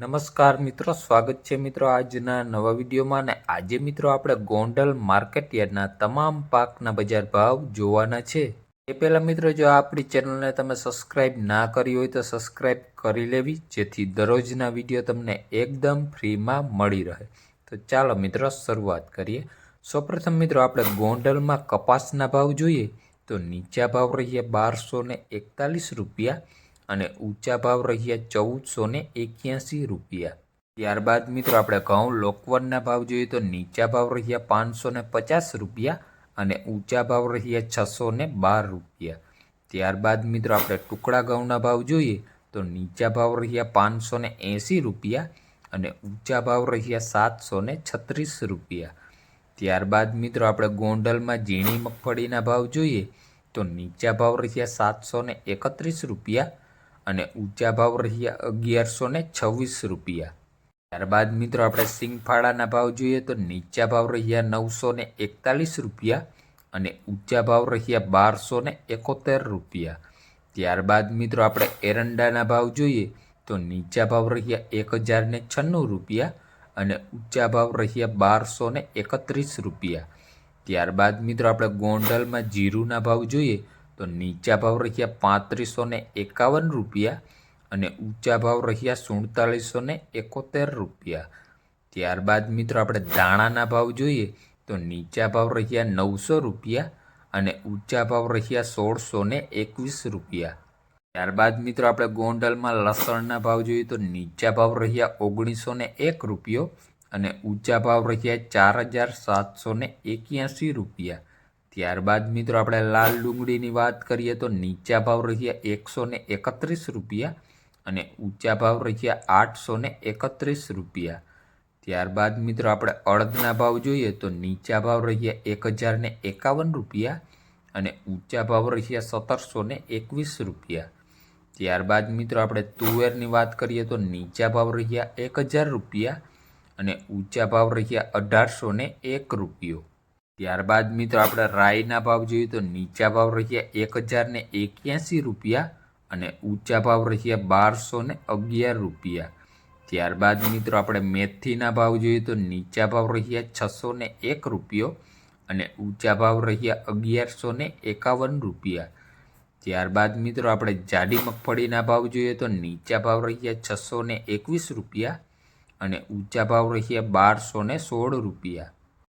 નમસ્કાર મિત્રો, સ્વાગત છે મિત્રો આજના નવા વિડીયોમાં અને આજે મિત્રો આપણે ગોંડલ માર્કેટ યાર્ડના તમામ પાકના બજાર ભાવ જોવાના છે. એ પહેલાં મિત્રો, જો આપણી ચેનલને તમે સબસ્ક્રાઇબ ના કરી હોય તો સબસ્ક્રાઇબ કરી લેવી, જેથી દરરોજના વીડિયો તમને એકદમ ફ્રીમાં મળી રહે. તો ચાલો મિત્રો, શરૂઆત કરીએ. સૌપ્રથમ મિત્રો, આપણે ગોંડલમાં કપાસના ભાવ જોઈએ. તો નીચા ભાવ રહ્યા બારસો એકતાલીસ રૂપિયા અને ઊંચા ભાવ રહ્યા ચૌદસો ને એક્યાસી રૂપિયા. ત્યારબાદ મિત્રો આપણે ઘઉં, લોકવનના ભાવ જોઈએ તો નીચા ભાવ રહ્યા પાંચસો ને પચાસ રૂપિયા અને ઊંચા ભાવ રહ્યા છસો ને બાર રૂપિયા. ત્યારબાદ મિત્રો આપણે ટુકડા ઘઉંના ભાવ જોઈએ તો નીચા ભાવ રહ્યા પાંચસો ને એંસી રૂપિયા અને ઊંચા ભાવ રહ્યા સાતસો ને છત્રીસ રૂપિયા. ત્યારબાદ મિત્રો આપણે ગોંડલમાં ઝીણી મગફળીના ભાવ જોઈએ તો નીચા ભાવ રહ્યા સાતસો ને એકત્રીસ રૂપિયા અને ઊંચા ભાવ રહ્યા અગિયારસો ને છવ્વીસ રૂપિયા. ત્યારબાદ મિત્રો આપણે સિંગફાળાના ભાવ જોઈએ તો નીચા ભાવ રહ્યા નવસો ને એકતાલીસ રૂપિયા અને ઊંચા ભાવ રહ્યા બારસો ને એકોતેર રૂપિયા. ત્યારબાદ મિત્રો આપણે એરંડાના ભાવ જોઈએ તો નીચા ભાવ રહ્યા એક હજાર ને છન્નું રૂપિયા અને ઊંચા ભાવ રહ્યા બારસો ને એકત્રીસ રૂપિયા. ત્યારબાદ મિત્રો આપણે ગોંડલમાં જીરુના ભાવ જોઈએ તો નીચા ભાવ રહ્યા પાંત્રીસો ને એકાવન રૂપિયા અને ઊંચા ભાવ રહ્યા સુડતાલીસો ને એકોતેર રૂપિયા. ત્યારબાદ મિત્રો આપણે દાણાના ભાવ જોઈએ તો નીચા ભાવ રહ્યા નવસો રૂપિયા અને ઊંચા ભાવ રહ્યા સોળસો ને એકવીસ રૂપિયા. ત્યારબાદ મિત્રો આપણે ગોંડલમાં લસણના ભાવ જોઈએ તો નીચા ભાવ રહ્યા ઓગણીસો ને એક રૂપિયો અને ઊંચા ભાવ રહ્યા ચાર હજાર સાતસો ને એક્યાસી રૂપિયા. ત્યારબાદ મિત્રો આપણે લાલ ડુંગળીની વાત કરીએ તો નીચા ભાવ રહ્યા એકસો ને એકત્રીસ રૂપિયા અને ઊંચા ભાવ રહ્યા આઠસો ને એકત્રીસ રૂપિયા. ત્યારબાદ મિત્રો આપણે અડદના ભાવ જોઈએ તો નીચા ભાવ રહ્યા એક હજાર ને એકાવન રૂપિયા અને ઊંચા ભાવ રહ્યા સત્તરસો ને એકવીસ રૂપિયા. ત્યારબાદ મિત્રો આપણે તુવેરની વાત કરીએ તો નીચા ભાવ રહ્યા એક હજાર રૂપિયા અને ઊંચા ભાવ રહ્યા અઢારસો ને એક રૂપિયો. ત્યારબાદ મિત્રો આપણે રાઈના ભાવ જોઈએ તો નીચા ભાવ રહ્યા એક હજાર ને એક્યાસી રૂપિયા અને ઊંચા ભાવ રહ્યા બારસો ને અગિયાર રૂપિયા. ત્યારબાદ મિત્રો આપણે મેથીના ભાવ જોઈએ તો નીચા ભાવ રહ્યા છસો ને એક રૂપિયો અને ઊંચા ભાવ રહ્યા અગિયારસો ને એકાવન રૂપિયા. ત્યારબાદ મિત્રો આપણે જાડી મગફળીના ભાવ જોઈએ તો નીચા ભાવ રહ્યા છસો ને એકવીસ રૂપિયા અને ઊંચા ભાવ રહ્યા બારસો ને સોળ રૂપિયા.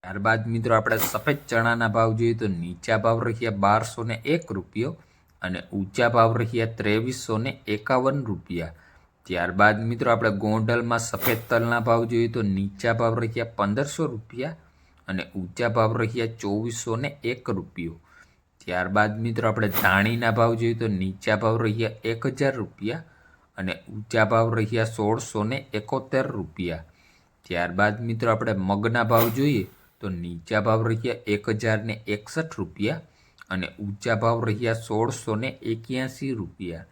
ત્યારબાદ મિત્રો આપણે સફેદ ચણાના ભાવ જોઈએ તો નીચા ભાવ રહ્યા બારસો ને એક રૂપિયો અને ઊંચા ભાવ રહ્યા ત્રેવીસો ને એકાવન રૂપિયા. ત્યારબાદ મિત્રો આપણે ગોંડલમાં સફેદ તલના ભાવ જોઈએ તો નીચા ભાવ રહ્યા પંદરસો રૂપિયા અને ઊંચા ભાવ રહ્યા ચોવીસો ને એક રૂપિયો. ત્યારબાદ મિત્રો આપણે ધાણીના ભાવ જોઈએ તો નીચા ભાવ રહ્યા એક હજાર રૂપિયા અને ઊંચા ભાવ રહ્યા સોળસો ને એકોતેર રૂપિયા. ત્યારબાદ મિત્રો આપણે મગના ભાવ જોઈએ તો નીચા ભાવ રહ્યા એક હજાર ને એકસઠ રૂપિયા અને ઊંચા ભાવ રહ્યા સોળસો ને એક્યાસી રૂપિયા.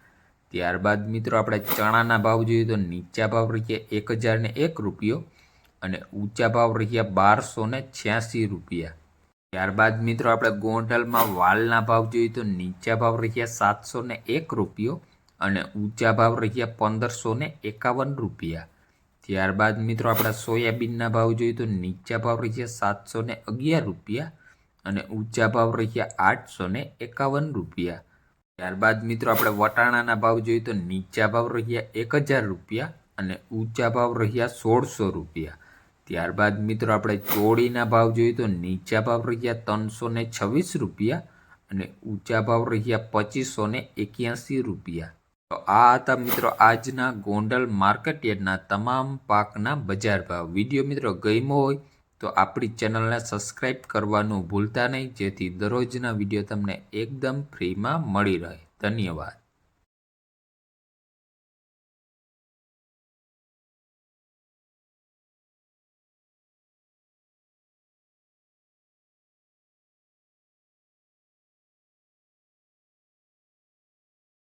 ત્યારબાદ મિત્રો આપણે ચણાના ભાવ જોઈએ તો નીચા ભાવ રહ્યા એક હજાર ને એક રૂપિયો અને ઊંચા ભાવ રહ્યા બારસો ને છ્યાસી રૂપિયા. ત્યારબાદ મિત્રો આપણે ગોંડલમાં વાલના ભાવ જોઈએ તો નીચા ભાવ રહ્યા સાતસો ને એક રૂપિયો અને ઊંચા ભાવ રહ્યા પંદરસો ને એકાવન રૂપિયા. ત્યારબાદ મિત્રો આપણા સોયાબીનના ભાવ જોઈએ તો નીચા ભાવ રહ્યા સાતસો ને અગિયાર રૂપિયા અને ઊંચા ભાવ રહ્યા આઠસો ને એકાવન રૂપિયા. ત્યારબાદ મિત્રો આપણે વટાણાના ભાવ જોઈએ તો નીચા ભાવ રહ્યા એક હજાર રૂપિયા અને ઊંચા ભાવ રહ્યા સોળસો રૂપિયા. ત્યારબાદ મિત્રો આપણે ચોળીના ભાવ જોઈએ તો નીચા ભાવ રહ્યા ત્રણસો ને છવ્વીસ રૂપિયા અને ઊંચા ભાવ રહ્યા પચીસો ને એક્યાસી રૂપિયા. આ હતા મિત્રો આજના ગોંડલ માર્કેટયાર્ડના તમામ પાકના બજાર ભાવ. વીડિયો મિત્રો ગમ્યો હોય તો આપણી ચેનલને સબસ્ક્રાઈબ કરવાનું ભૂલતા નહીં, જેથી દરરોજના વીડિયો તમને એકદમ ફ્રીમાં મળી રહે. ધન્યવાદ.